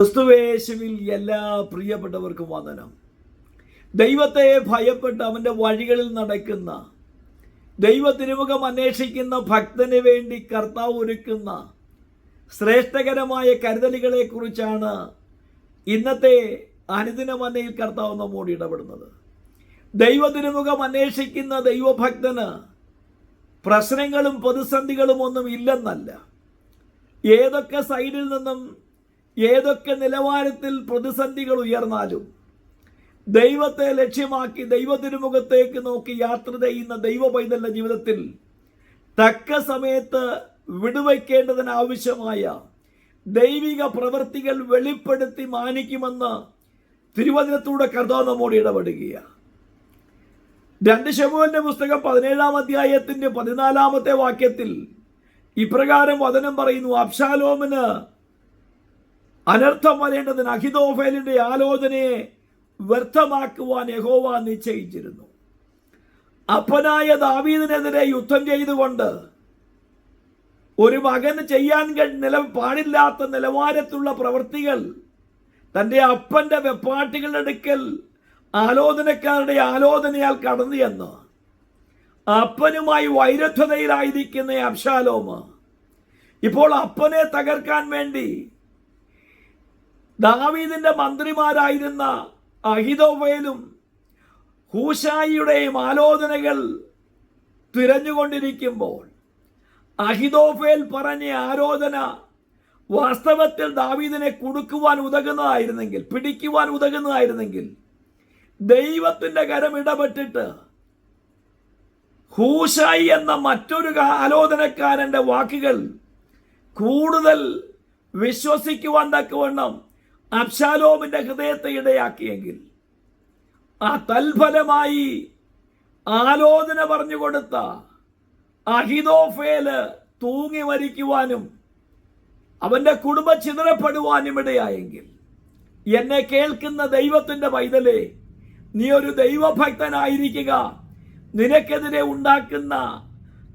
ക്രിസ്തുവേശുവിൽ എല്ലാ പ്രിയപ്പെട്ടവർക്കും വന്ദനം. ദൈവത്തെ ഭയപ്പെട്ട് അവന്റെ വഴികളിൽ നടക്കുന്ന ദൈവത്തിരുമുഖം അന്വേഷിക്കുന്ന ഭക്തന് വേണ്ടി കർത്താവ് ഒരുക്കുന്ന ശ്രേഷ്ഠകരമായ കരുതലുകളെക്കുറിച്ചാണ് ഇന്നത്തെ അനുദിന മന്നയിൽ കർത്താവ് നമ്മോട് ഇടപെടുന്നത്. ദൈവത്തിരുമുഖം അന്വേഷിക്കുന്ന ദൈവഭക്തന് പ്രശ്നങ്ങളും പ്രതിസന്ധികളും ഒന്നും ഇല്ലെന്നല്ല. ഏതൊക്കെ സൈഡിൽ നിന്നും ഏതൊക്കെ നിലവാരത്തിൽ പ്രതിസന്ധികൾ ഉയർന്നാലും ദൈവത്തെ ലക്ഷ്യമാക്കി ദൈവതിരുമുഖത്തേക്ക് നോക്കി യാത്ര ചെയ്യുന്ന ദൈവ പൈതലിന്റെ ജീവിതത്തിൽ തക്ക സമയത്ത് വിടുവയ്ക്കേണ്ടതിനാവശ്യമായ ദൈവിക പ്രവൃത്തികൾ വെളിപ്പെടുത്തി മാനിക്കുമെന്ന് തിരുവചനത്തൂടെ കർത്താവ് നമ്മോട് ഇടപെടുകയാണ്. രണ്ട് ശമുവിന്റെ പുസ്തകം പതിനേഴാം അധ്യായത്തിന്റെ പതിനാലാമത്തെ വാക്യത്തിൽ ഇപ്രകാരം വചനം പറയുന്നു അബ്ഷാലോമിന് അനർത്ഥം വരേണ്ടതിന് അഹിതോഫേലിന്റെ ആലോചനയെ വ്യർത്ഥമാക്കുവാൻ യഹോവ നിശ്ചയിച്ചിരുന്നു. അപ്പനായ ദാവീദിനെതിരെ യുദ്ധം ചെയ്തുകൊണ്ട് ഒരു മകന് ചെയ്യാൻ നില പാടില്ലാത്ത നിലവാരത്തിലുള്ള പ്രവൃത്തികൾ തന്റെ അപ്പന്റെ വെപ്പാട്ടികളുടെ അടുക്കൽ ആലോചനക്കാരുടെ ആലോചനയാൽ കടന്നു എന്ന് അപ്പനുമായി വൈരുദ്ധതയിലായിരിക്കുന്ന അബ്ഷാലോമ ഇപ്പോൾ അപ്പനെ തകർക്കാൻ വേണ്ടി ദാവീദിന്റെ മന്ത്രിമാരായിരുന്ന അഹിതോവേലും ഹൂഷായിയുടെയും ആലോചനകൾ തിരഞ്ഞുകൊണ്ടിരിക്കുമ്പോൾ അഹിതോഫേൽ പറഞ്ഞ ആലോചന വാസ്തവത്തിൽ ദാവീദിനെ കൊടുക്കുവാൻ ഉതകുന്നതായിരുന്നെങ്കിൽ പിടിക്കുവാൻ ഉതകുന്നതായിരുന്നെങ്കിൽ ദൈവത്തിന്റെ കരം ഇടപെട്ടിട്ട് ഹൂഷായി എന്ന മറ്റൊരു ആലോചനക്കാരന്റെ വാക്കുകൾ കൂടുതൽ വിശ്വസിക്കുവാൻ തക്കവണ്ണം അബ്ഷാലോമിന്റെ ഹൃദയത്തെ ഇടയാക്കിയെങ്കിൽ ആ തൽഫലമായി ആലോചന പറഞ്ഞു കൊടുത്ത അഹിതോഫേൽ തൂങ്ങി മരിക്കുവാനും അവന്റെ കുടുംബം ചിതറപ്പെടുവാനും ഇടയായെങ്കിൽ എന്നെ കേൾക്കുന്ന ദൈവത്തിന്റെ പൈതലേ നീ ഒരു ദൈവഭക്തനായിരിക്കുക. നിനക്കെതിരെ ഉണ്ടാക്കുന്ന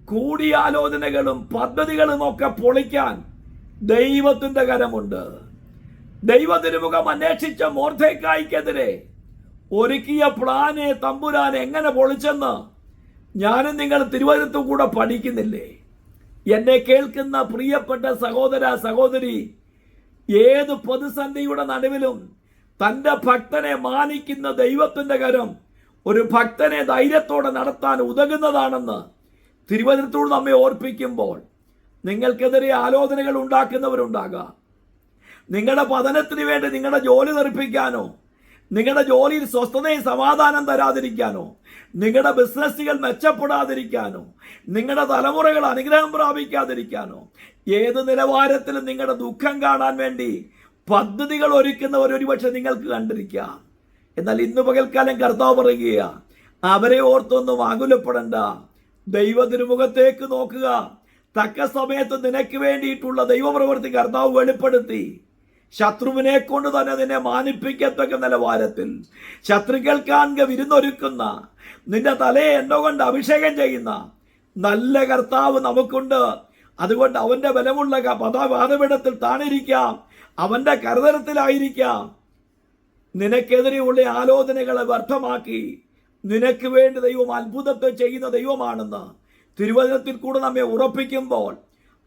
കൂടിയാലോചനകളും പദ്ധതികളും ഒക്കെ പൊളിക്കാൻ ദൈവത്തിന്റെ കരമുണ്ട്. ദൈവതിരുമുഖം അന്വേഷിച്ച മോർദ്ധേക്കായ്ക്കെതിരെ ഒരുക്കിയ പ്ലാനെ തമ്പുരാൻ എങ്ങനെ പൊളിച്ചെന്ന് ഞാനും നിങ്ങൾ തിരുവനന്തപുരത്തും കൂടെ പഠിക്കുന്നില്ലേ? എന്നെ കേൾക്കുന്ന പ്രിയപ്പെട്ട സഹോദര സഹോദരി ഏത് പ്രതിസന്ധിയുടെ നടുവിലും തന്റെ ഭക്തനെ മാനിക്കുന്ന ദൈവത്തിന്റെ കരം ഒരു ഭക്തനെ ധൈര്യത്തോടെ നടത്താൻ ഉതകുന്നതാണെന്ന് തിരുവനന്തപുരത്തോട് നമ്മെ ഓർപ്പിക്കുമ്പോൾ നിങ്ങൾക്കെതിരെ ആലോചനകൾ ഉണ്ടാക്കുന്നവരുണ്ടാകാം. നിങ്ങളുടെ പതനത്തിന് വേണ്ടി നിങ്ങളുടെ ജോലി തെറിപ്പിക്കാനോ നിങ്ങളുടെ ജോലിയിൽ സ്വസ്ഥതയും സമാധാനം തരാതിരിക്കാനോ നിങ്ങളുടെ ബിസിനസ്സുകൾ മെച്ചപ്പെടാതിരിക്കാനോ നിങ്ങളുടെ തലമുറകൾ അനുഗ്രഹം പ്രാപിക്കാതിരിക്കാനോ ഏത് നിലവാരത്തിലും നിങ്ങളുടെ ദുഃഖം കാണാൻ വേണ്ടി പദ്ധതികൾ ഒരുക്കുന്നവർ ഒരുപക്ഷെ നിങ്ങൾക്ക് കണ്ടിരിക്കാം. എന്നാൽ ഇന്ന് പകൽക്കാലം കർത്താവ് പറയുക അവരെ ഓർത്തൊന്നും ആകുലപ്പെടണ്ട. ദൈവതിരുമുഖത്തേക്ക് നോക്കുക. തക്ക സമയത്ത് നിനക്ക് വേണ്ടിയിട്ടുള്ള ദൈവപ്രവൃത്തി കർത്താവ് വെളിപ്പെടുത്തി. ശത്രുവിനെ കൊണ്ട് തന്നെ നിന്നെ മാനിപ്പിക്കത്തക്ക നിലവാരത്തിൽ. ശത്രുക്കൾക്കാൺക വിരുന്നൊരുക്കുന്ന നിന്റെ തലയെ എണ്ണ കൊണ്ട് അഭിഷേകം ചെയ്യുന്ന നല്ല കർത്താവ് നമുക്കുണ്ട്. അതുകൊണ്ട് അവന്റെ ബലമുള്ള പദവാദപീഠത്തിൽ താണിരിക്കാം. അവന്റെ കരുതലത്തിലായിരിക്കാം. നിനക്കെതിരെയുള്ള ആലോചനകളെ വ്യർത്ഥമാക്കി. നിനക്ക് വേണ്ടി ദൈവം അത്ഭുതത്തെ ചെയ്യുന്ന ദൈവമാണെന്ന് തിരുവചനത്തിൽ കൂടെ നമ്മെ ഉറപ്പിക്കുമ്പോൾ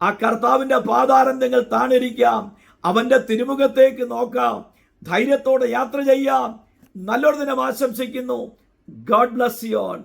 ആ കർത്താവിന്റെ പാതാരം നിങ്ങൾ താണിരിക്കാം. അവന്റെ തിരുമുഖത്തേക്ക് നോക്കാം. ധൈര്യത്തോടെ യാത്ര ചെയ്യാം. നല്ലൊരു ദിനം ആശംസിക്കുന്നു. God bless you all